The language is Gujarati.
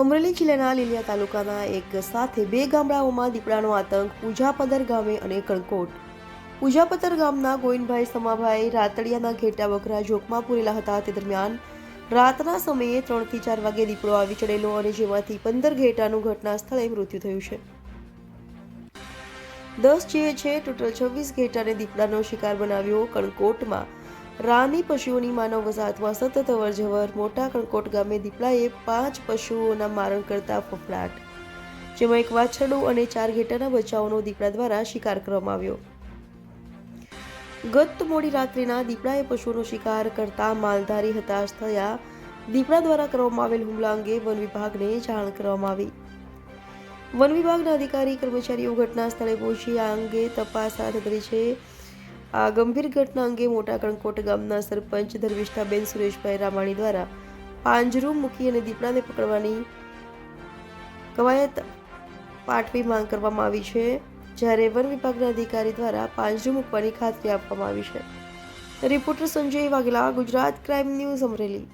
અમરેલી જિલ્લાના લીલિયા તાલુકાના એક સાથે બે ગામડાઓમાં દીપડાનો આતંક, પૂજાપદર ગામે અને કણકોટ. પૂજાપદર ગામના ગોવિંદભાઈ સમાભાઈ રાતડિયાના ઘેટા બકરા જોકમાં પૂરેલા હતા. તે દરમિયાન રાતના સમયે ત્રણથી ચાર વાગે દીપડો આવી ચડેલો અને જેમાંથી પંદર ઘેટાનું ઘટના સ્થળે મૃત્યુ થયું છે. દસ જે છે, ટોટલ છવ્વીસ ઘેટાને દીપડાનો શિકાર બનાવ્યો કણકોટમાં. રાની પશુઓની માનવ વસાહતમાં સતત અવરજવર. મોટા કણકોટ ગામે દીપડાએ પાંચ પશુઓના મારણ કરતા ફફડાટ. જેમાં એક વાછરડું અને ચાર ઘેટાના બચ્ચાઓનો દીપડા દ્વારા શિકાર કરવામાં આવ્યો. ગત મોડી રાત્રિના દીપડાએ પશુઓનો શિકાર કરતા માલધારી હતાશ થયા. દીપડા દ્વારા કરવામાં આવેલ હુમલા અંગે વન વિભાગને જાણ કરવામાં આવી. વન વિભાગના અધિકારી કર્મચારીઓ ઘટના સ્થળે પહોંચી. આ અંગે તપાસ હાથ ધરી છે. આ ગંભીર ઘટના અંગે મોટા કણકોટ ગામના સરપંચ ધર્મિષ્ઠાબેન સુરેશભાઈ રામાણી દ્વારા પાંજરું મૂકી અને દીપડાને પકડવાની કવાયત પાઠવી માંગ કરવામાં આવી છે, જ્યારે વન વિભાગના અધિકારી દ્વારા પાંજરું મૂકવાની ખાતરી આપવામાં આવી છે. Reporter Sanjay Vaghela, Gujarat crime news Amreli.